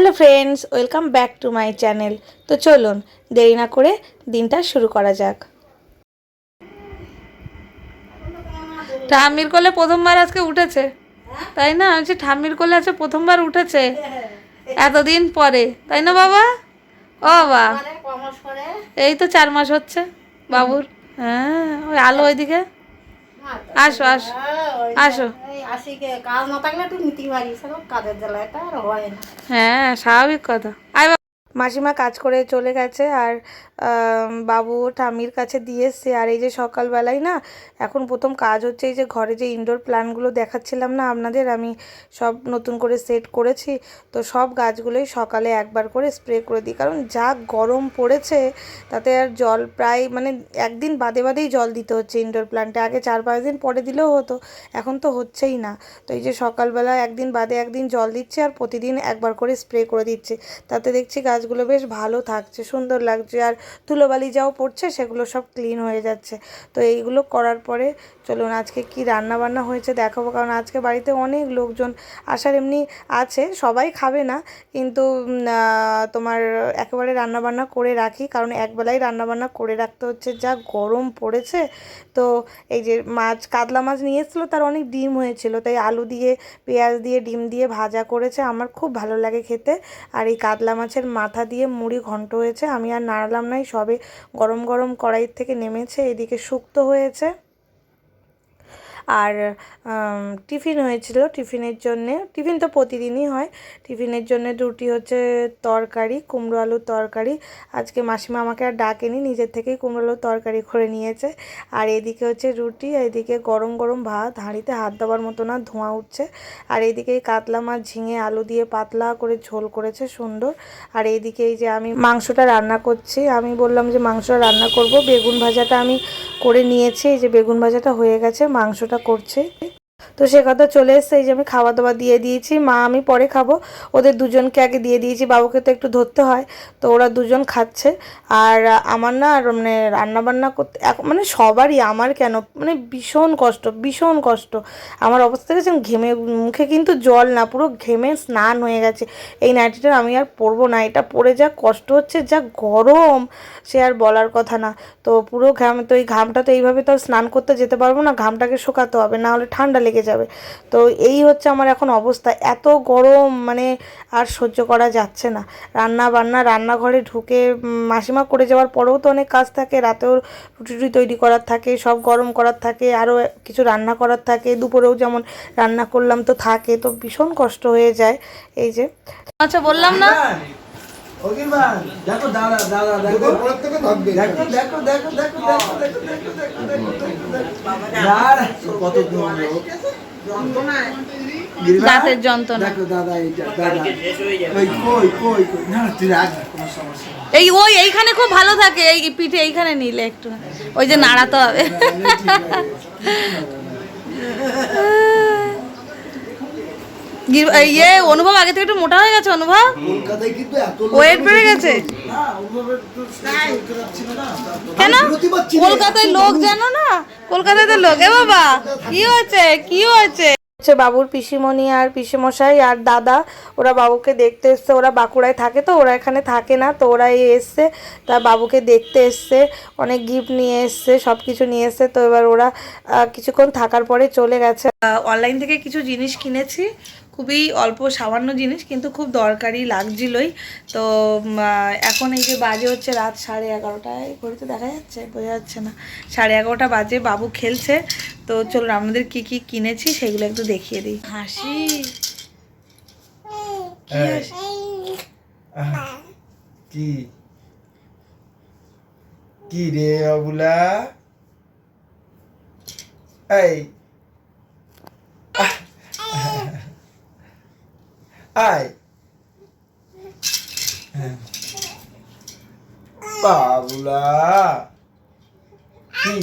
Hello friends, welcome back to my channel. তো চলুন, দেরি না করে দিনটা শুরু করা যাক। ঠাম্মির কোলে প্রথমবার আজকে উঠেছে। তাই না? হচ্ছে ঠাম্মির কোলে আজকে প্রথমবার উঠেছে? এতদিন পরে। তাই না বাবা? ও বাবা। এই তো চার মাস হচ্ছে, বাবুর। হ্যাঁ ওই আলো ওইদিকে। আসো আসো। আসো। কাজ না থাকলে তুই নিতে কাজের জ্বালা এটা আর হয় না। হ্যাঁ স্বাভাবিক কথা। আয়। মাসিমা কাজ করে চলে গেছে আর বাবু ঠামির কাছে দিয়ে এসছে। আর এই যে সকালবেলায় না, এখন প্রথম কাজ হচ্ছে এই যে ঘরে যে ইনডোর প্ল্যান্টগুলো দেখাচ্ছিলাম না আপনাদের, আমি সব নতুন করে সেট করেছি। তো সব গাছগুলোই সকালে একবার করে স্প্রে করে দিই। কারণ যা গরম পড়েছে, তাতে আর জল প্রায় মানে একদিন বাদে বাদেই জল দিতে হচ্ছে ইনডোর প্ল্যান্টে আগে চার পাঁচ দিন পরে দিলেও হতো, এখন তো হচ্ছেই না। তো এই যে সকালবেলা একদিন বাদে একদিন জল দিচ্ছে আর প্রতিদিন একবার করে স্প্রে করে দিচ্ছে। তাতে দেখছি গাছগুলো বেশ ভালো থাকছে, সুন্দর লাগছে, আর ধুলোবালি যাও পড়ছে সেগুলো সব ক্লিন হয়ে যাচ্ছে। তো এইগুলো করার পরে চলুন আজকে কি রান্না বান্না হয়েছে দেখাবো, কারণ আজকে বাড়িতে অনেক লোকজন আসার এমনি আছে, সবাই খাবে না, কিন্তু তোমার একেবারে রান্না বান্না করে রাখি, কারণ একবেলাই রান্না বান্না করে রাখতে হচ্ছে, যা গরম পড়েছে। তো এই যে মাছ, কাতলা মাছ নিয়ে এসেছিল তার অনেক ডিম হয়েছিল, তাই আলু দিয়ে, পেঁয়াজ দিয়ে, ডিম দিয়ে ভাজা করেছে, আমার খুব ভালো লাগে খেতে। আর এই কাতলা মাছের মাথা দিয়ে মুড়ি ঘন্ট হয়েছে। আমি আর নাড়ালাম নাই সবে গরম গরম কড়াইয়ের থেকে নেমেছে, এদিকে শুক্তো হয়েছে। আর টিফিন হয়েছিল, টিফিনের জন্যে, টিফিন তো প্রতিদিনই হয়, টিফিনের জন্য রুটি হচ্ছে তরকারি, কুমড়ো আলুর তরকারি। আজকে মাসিমা আমাকে আর ডাকেনি, নিজের থেকেই কুমড়ো আলুর তরকারি করে নিয়েছে। আর এদিকে হচ্ছে রুটি এদিকে গরম গরম ভাত, হাঁড়িতে হাত দেওয়ার মতো না, ধোঁয়া উঠছে। আর এইদিকে এই কাতলা মাছ ঝিঙে, আলু দিয়ে পাতলা করে ঝোল করেছে, সুন্দর। আর এইদিকে এই যে আমি মাংসটা রান্না করছি, আমি বললাম যে মাংসটা রান্না করব, বেগুন ভাজাটা আমি করে নিয়েছি, এই যে বেগুন ভাজাটা হয়ে গেছে, মাংসটা ভিডিওটা করছে। তো সে কথা চলে এসছে, এই যে আমি খাওয়া দাওয়া দিয়ে দিয়েছি, মা আমি পরে খাব। ওদের দুজনকে আগে দিয়ে দিয়েছি, বাবুকে তো একটু ধরতে হয়, তো ওরা দুজন খাচ্ছে। আর আমার না আর মানে রান্না বান্না করতে মানে সবারই আমার কেন মানে ভীষণ কষ্ট ভীষণ কষ্ট। আমার অবস্থা গেছে ঘেমে, মুখে কিন্তু জল না, পুরো ঘেমে স্নান হয়ে গেছে। এই নাইটিটা আমি আর পরবো না, এটা পরে যা কষ্ট হচ্ছে, যা গরম, সে আর বলার কথা না। তো পুরো ঘাম, তো এই ঘামটা তো এইভাবে তো স্নান করতে যেতে পারব না, ঘামটাকে শুকাতে হবে, না হলে ঠান্ডা লেগে যাবে। তো এই হচ্ছে আমার এখন অবস্থা। এত গরম মানে আর সহ্য করা যাচ্ছে না। রান্না বান্না রান্নাঘরে ঢুকে মাসিমা করে যাওয়ার পরেও তো অনেক কাজ থাকে। রাতেও রুটি টুটি তৈরি করার থাকে সব গরম করার থাকে আরও কিছু রান্না করার থাকে। দুপুরেও যেমন রান্না করলাম তো থাকে। তো ভীষণ কষ্ট হয়ে যায়। এই যে। আচ্ছা বললাম না? অগিরবান দেখো দাদা দাদা দেখো দেখো দেখো দেখো দেখো দেখো দেখো দেখো দেখো দেখো দেখো দেখো কত দাঁতের যন্ত্রণা। এই ওই এইখানে খুব ভালো থাকে এই পিঠে এইখানে নিলে একটু ওই যে নাড়াতে হবে ইয়ে অনুভব আগে থেকে একটু মোটা হয়ে গেছে অনুভব? ওয়েট বেড়ে গেছে? কেন। কলকাতায় লোক জানো না? কলকাতায় তো লোক। এ বাবা কি হয়েছে? কি হয়েছে? হচ্ছে বাবুর পিসিমণি আর পিসিমশাই আর দাদা ওরা বাবুকে দেখতে এসছে। ওরা বাঁকুড়ায় থাকে তো ওরা এখানে থাকে না তো ওরা এই এসছে। তা বাবুকে দেখতে এসছে অনেক গিফট নিয়ে এসছে সব কিছু নিয়ে এসছে। তো এবার ওরা কিছুক্ষণ থাকার পরে চলে গেছে। অনলাইন থেকে কিছু জিনিস কিনেছি। খুবই অল্প সামান্য জিনিস কিন্তু খুব দরকারি লাগছিলই। তো এখন এই যে বাজে হচ্ছে রাত সাড়ে এগারোটায় ঘড়িতে দেখা যাচ্ছে বোঝা যাচ্ছে না। সাড়ে এগারোটা বাজে বাবু খেলছে। তো চলুন আপনাদের কি কি কিনেছি সেগুলো একটু দেখিয়ে দিই। হাসি। কি কি? কি রে বাবুলা এই হ্যাঁ। বাবুলা কি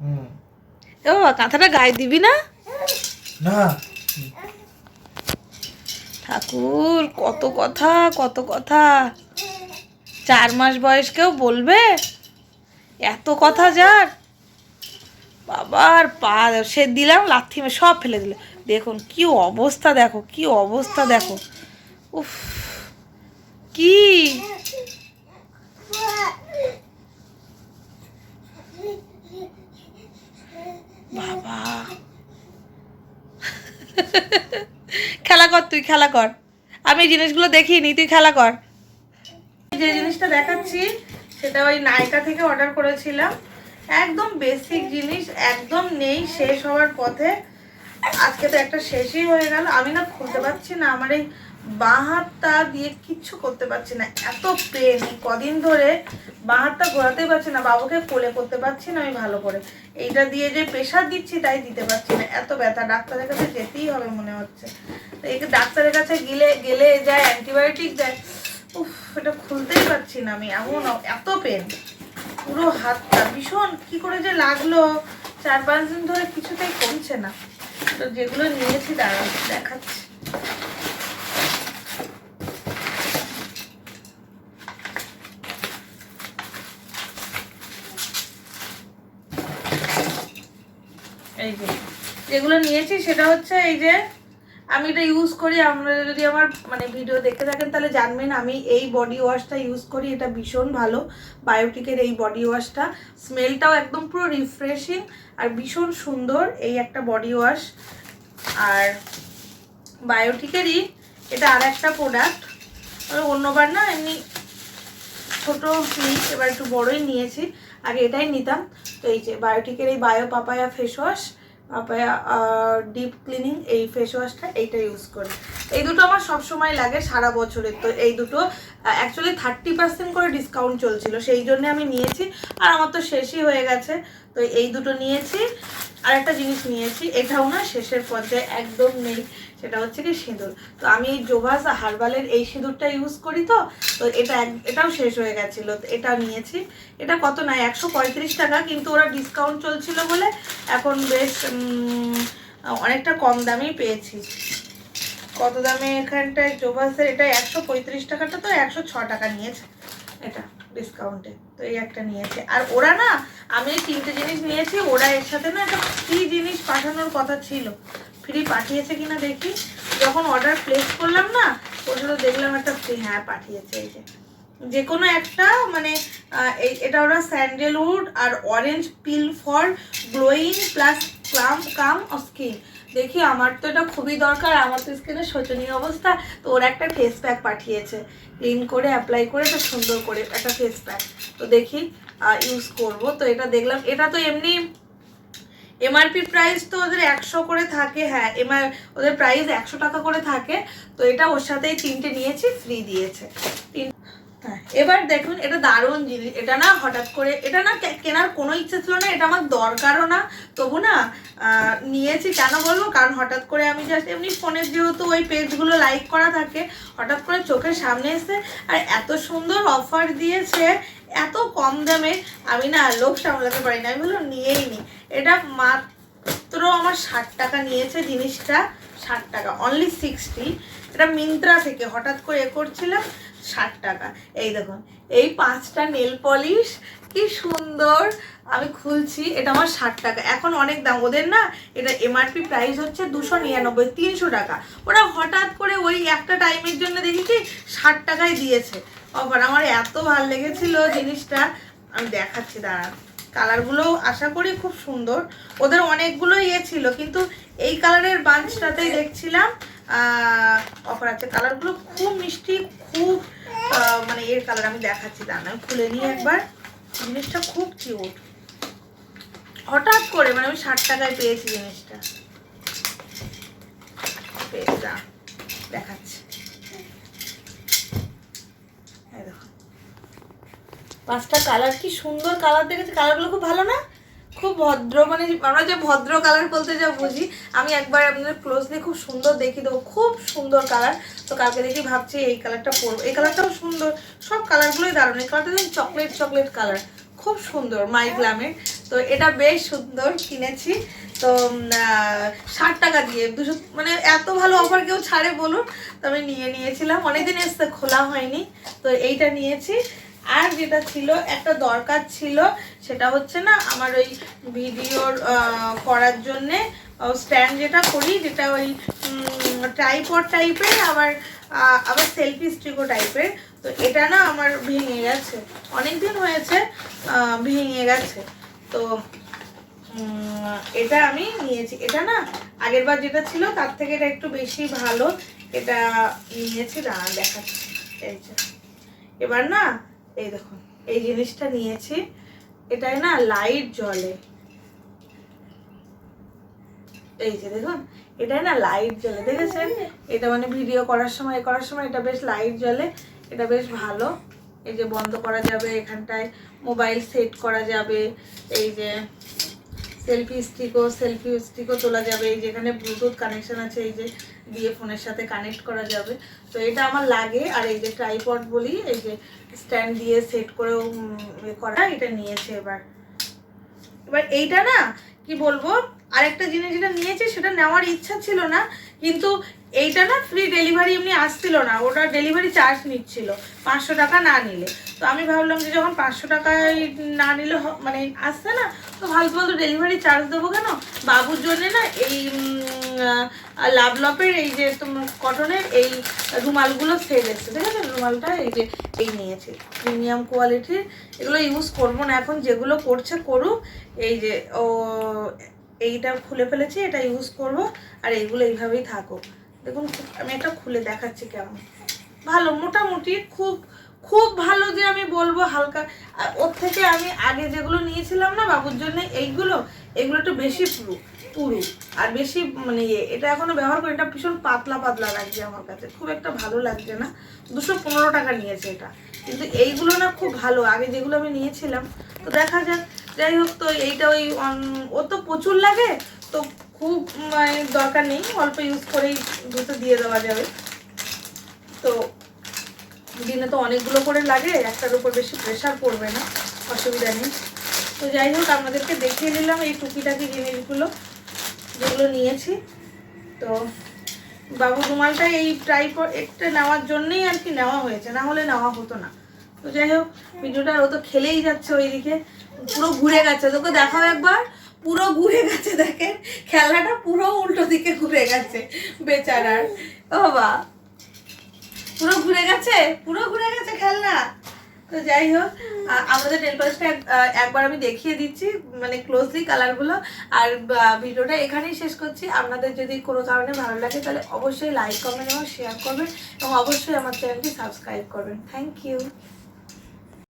হুম কাঁথাটা গায়ে দিবি না? না। ঠাকুর কত কথা কত কথা। চার মাস বয়স কেউ বলবে? এত কথা যার? বাবার পা সে দিলাম, লাথি সব ফেলে দিল। দেখুন, কি অবস্থা দেখো, কি অবস্থা দেখো। উফ, কি? বাবা। খেলা কর, তুই খেলা কর। আমি জিনিসগুলো দেখিনি, তুই খেলা কর। যে জিনিসটা দেখাচ্ছি, সেটা ওই নাইকা থেকে অর্ডার করেছিলাম। একদম বেসিক জিনিস, একদম নেই, শেষ হওয়ার পথে। আজকে তো একটা শেষই হয়ে গেল। আমি না খুলতে পারছি না, আমার এই বাঁ হাতটা দিয়ে কিচ্ছু করতে পারছি না। এত পেন কদিন ধরে বাঁ হাতটা ঘোরাতেই পারছি না, বাবুকে কোলে করতে পারছি না আমি ভালো করে। এইটা দিয়ে যে প্রেশার দিচ্ছি, তাই দিতে পারছি না। এত ব্যথা, ডাক্তারের কাছে যেতেই হবে মনে হচ্ছে। ডাক্তারের কাছে গেলে গেলে যায় অ্যান্টিবায়োটিক দেয়। এটা খুলতেই পারছি না আমি। এমন এত পেন পুরো হাতটা ভীষণ, কি করে যে লাগল? চার পাঁচ দিন ধরে কিছুতেই কমছে না। তো যেগুলো নিয়েছি দাঁড়াও দেখাচ্ছি। এই যে, যেগুলো নিয়েছি সেটা হচ্ছে এই যে আমি এটা ইউজ করি, আপনারা যদি আমার মানে ভিডিও দেখে থাকেন, তাহলে জানবেন আমি এই বডি ওয়াশটা ইউজ করি, এটা ভীষণ ভালো। বায়োটিকের এই বডি ওয়াশটা স্মেলটাও একদম পুরো রিফ্রেশিং আর ভীষণ সুন্দর এই একটা বডি ওয়াশ আর বায়োটিকেরই এটা আর একটা প্রোডাক্ট অন্যবার না, এমনি ছোটো নিই এবার একটু বড়ই নিয়েছি। আগে এটাই নিতাম। তো এই যে বায়োটিকের এই bio papaya face wash papaya deep cleaning এই ফেস ওয়াশটা এইটা ইউজ করি। এই দুটো আমার সব সময় লাগে সারা বছরের। তো এই দুটো অ্যাকচুয়ালি থার্টি পার্সেন্ট করে ডিসকাউন্ট চলছিল, সেই জন্য আমি নিয়েছি। আর আমার তো শেষই হয়ে গেছে। তো এই দুটো নিয়েছি। আর একটা জিনিস নিয়েছি, এটাও না শেষের পর্যায়ে একদম নেই, সেটা হচ্ছে কি সিঁদুর। তো আমি এই জোভাস হার্বালের এই সিঁদুরটা ইউজ করি তো তো এটা এটাও শেষ হয়ে গেছিল এটা নিয়েছি। এটা কত না, একশো টাকা, কিন্তু ওরা ডিসকাউন্ট চলছিল বলে এখন বেশ অনেকটা কম দামেই পেয়েছি। কত দামে এখানটায় জোভাসের, এটা একশো পঁয়ত্রিশ টাকাটা তো একশো টাকা নিয়েছে, এটা। ডিসকাউন্টে তো এই একটা নিয়েছে। আর ওরা না, আমি তিনটে জিনিস নিয়েছি, ওরা এর সাথে না একটা ফ্রি জিনিস পাঠানোর কথা ছিল। ফ্রি পাঠিয়েছে কিনা দেখি। যখন অর্ডার প্লেস করলাম না সাথে দেখলাম একটা ফ্রি হ্যাঁ পাঠিয়েছে এই যে। যে কোনো একটা মানে এটা ওরা sandalwood R orange peel for glowing plus calm calm skin দেখি আমার তো এটা খুবই দরকার, আমার তো স্কিনের শোচনীয় অবস্থা। তো ওরা একটা ফেস প্যাক পাঠিয়েছে। ক্লিন করে অ্যাপ্লাই করে এটা সুন্দর করে একটা ফেস প্যাক তো দেখি ইউজ করব। তো এটা দেখলাম, এটা তো এমনি এমআরপি প্রাইস তো ওদের একশো করে থাকে হ্যাঁ এমআর ওদের প্রাইস একশো টাকা করে থাকে। তো এটা ওর সাথেই তিনটে নিয়েছি ফ্রি দিয়েছে। তিন এবার দেখুন, এটা দারুণ জিনিস। এটা না হঠাৎ করে, এটা না কেনার কোনো ইচ্ছে ছিল না, এটা আমার দরকারও না। তবু না নিয়েছি কেন বলব? কারণ হঠাৎ করে আমি জাস্ট এমনি ফোনের যেহেতু ওই পেজগুলো লাইক করা থাকে, হঠাৎ করে চোখের সামনে এসে আর এত সুন্দর অফার দিয়েছে, এত কম দামে আমি না লোক সামলাতে পারি না আমি বললাম, নিয়েই নি। এটা মাত্র আমার ষাট টাকা নিয়েছে জিনিসটা, ষাট টাকা অনলি সিক্সটি এটা মিন্ত্রা থেকে হঠাৎ করে এ করছিলাম ষাট টাকা। এই দেখুন এই পাঁচটা নেল পলিশ কি সুন্দর। আমি খুলছি, এটা আমার ষাট টাকা। এখন অনেক দাম, ওদের না এটা এমআরপি প্রাইস হচ্ছে দুশো নিরানব্বই, তিনশো টাকা। ওরা হঠাৎ করে ওই একটা টাইমের জন্য দেখেছি ষাট টাকায় দিয়েছে। অফার, আমার এত ভালো লেগেছিল জিনিসটা। আমি দেখাচ্ছি, দাঁড়ান। কালারগুলো আশা করি খুব সুন্দর। ওদের অনেকগুলো ইয়ে ছিল, কিন্তু এই কালারের বাঞ্চটাতেই দেখছিলাম অফার আছে। কালারগুলো খুব মিষ্টি, খুব মানে এর কালার আমি দেখাচ্ছি দাঁড়ান আমি খুলে নিই একবার। জিনিসটা খুব কিউট হঠাৎ করে মানে আমি ষাট টাকায় পেয়েছি জিনিসটা। দেখাচ্ছি। পাঁচটা কালার কি সুন্দর কালার দেখেছি। কালারগুলো খুব ভালো না? খুব ভদ্র মানে আমরা যে ভদ্র কালার বলতে যা বুঝি আমি একবার আপনাদের ক্লোজলি খুব সুন্দর দেখিয়ে দেবো। খুব সুন্দর কালার তো কালকে দেখি ভাবছি এই কালারটা পরবো। এই কালারটাও সুন্দর। সব কালারগুলোই দারুণ। এই কালারটা চকলেট চকলেট কালার খুব সুন্দর, মাই গ্লামের। তো এটা বেশ সুন্দর কিনেছি। তো ষাট টাকা দিয়ে। দুশো মানে এত ভালো অফার কেউ ছাড়ে বলুন। তো আমি নিয়ে নিয়েছিলাম। অনেকদিন এসছে, খোলা হয়নি। তো এইটা নিয়েছি। আর যেটা ছিল, একটা দরকার ছিল, সেটা হচ্ছে না, আমার ওই ভিডিওর করার জন্যে স্ট্যান্ড যেটা করি, যেটা ওই ট্রাইপড টাইপের আবার আবার সেলফি স্টিকও টাইপের তো এটা না আমার ভেঙে গেছে। অনেক দিন হয়েছে ভেঙে গেছে। তো এটা আমি নিয়েছি। এটা না আগের বার যেটা ছিল তার থেকে এটা একটু বেশি ভালো। এটা নিয়েছি দাঁড়া দেখাচ্ছি। এই যে। এবার না, এই দেখুন, এই জিনিসটা নিয়েছি। এটাই না লাইট জ্বলে। এই যে দেখুন এটায় না লাইট জ্বলে, দেখেছেন? এটা মানে ভিডিও করার সময় করার সময় এটা বেশ লাইট জ্বলে, এটা বেশ ভালো। এই যে বন্ধ করা যাবে এখানটায় মোবাইল সেট করা যাবে, এই যে সেলফি স্টিকও সেলফি স্টিকও তোলা যাবে, এই যেখানে ব্লুটুথ কানেকশন আছে, এই যে দিয়ে ফোনের সাথে কানেক্ট করা যাবে। তো এটা আমার লাগে, আর এই যে ট্রাইপড বলি, এই যে স্ট্যান্ড দিয়ে সেট করেও করা, এটা নিয়েছে এবার। এবার এইটা না, কি বলব? আরেকটা জিনিস যেটা নিয়েছি, সেটা নেওয়ার ইচ্ছা ছিল না, কিন্তু এইটা না ফ্রি ডেলিভারি এমনি আসছিল না, ওটা ডেলিভারি চার্জ নিচ্ছিল, পাঁচশো টাকা না নিলে। তো আমি ভাবলাম যে যখন পাঁচশো টাকায় না নিলে মানে আসছে না, তো ফালতু ফালতু ডেলিভারি চার্জ দেবো কেন? বাবুর জন্য না এই লাভলপের এই যে তোমার কটনের এই রুমালগুলো সেল এসছে, ঠিক আছে? রুমালটা এই যে এই নিয়েছি প্রিমিয়াম কোয়ালিটির এগুলো ইউজ করব না এখন, যেগুলো করছে করুক, এই যে ও এইটা খুলে ফেলেছি, এটা ইউজ করব, আর এইগুলো এইভাবেই থাকুক দেখুন, আমি এটা খুলে দেখাচ্ছি কেমন। ভালো, মোটামুটি খুব খুব ভালো যে আমি বলব, হালকা। ওর থেকে আমি আগে যেগুলো নিয়েছিলাম না বাবুর জন্য, এইগুলো, এগুলো একটু বেশি পুরু পুরু। আর বেশি মানে ইয়ে এটা এখনও ব্যবহার করি এটা ভীষণ পাতলা পাতলা লাগছে আমার কাছে। খুব একটা ভালো লাগছে না। দুশো পনেরো টাকা নিয়েছে এটা। কিন্তু এইগুলো না খুব ভালো। আগে যেগুলো আমি নিয়েছিলাম, তো দেখা যাক যাই হোক, তো এইটা ওই ও তো প্রচুর লাগে, তো খুব মানে দরকার নেই, অল্প ইউজ করেই দুটো দিয়ে দেওয়া যাবে। তো দিনে তো অনেকগুলো করে লাগে, একটার উপর বেশি প্রেশার পড়বে না, অসুবিধা নেই। তো যাই হোক, আপনাদেরকে দেখিয়ে দিলাম এই টুকিটাকি জিনিসগুলো, যেগুলো নিয়েছি। তো বাবু রুমালটা এই টাইপ একটা নেওয়ার জন্যই আর কি নেওয়া হয়েছে, না হলে নেওয়া হতো না। তো যাই হোক, ভিডিওটা ও তো খেলেই যাচ্ছে ওইদিকে। পুরো ঘুরে গেছে। তোকে দেখাও একবার। পুরো ঘুরে গেছে, দেখেন। খেলাটা পুরো উল্টো দিকে ঘুরে গেছে, বেচারার। ও বা পুরো ঘুরে গেছে? পুরো ঘুরে গেছে খেলনা? তো যাই হোক আমাদের নেল একবার আমি দেখিয়ে দিচ্ছি মানে ক্লোজলি কালারগুলো আর ভিডিওটা এখানেই শেষ করছি। আপনাদের যদি কোনো কারণে ভালো লাগে, তাহলে অবশ্যই লাইক কমেন্ট এবং শেয়ার করবেন। এবং অবশ্যই আমার চ্যানেলটি সাবস্ক্রাইব করবেন। Thank you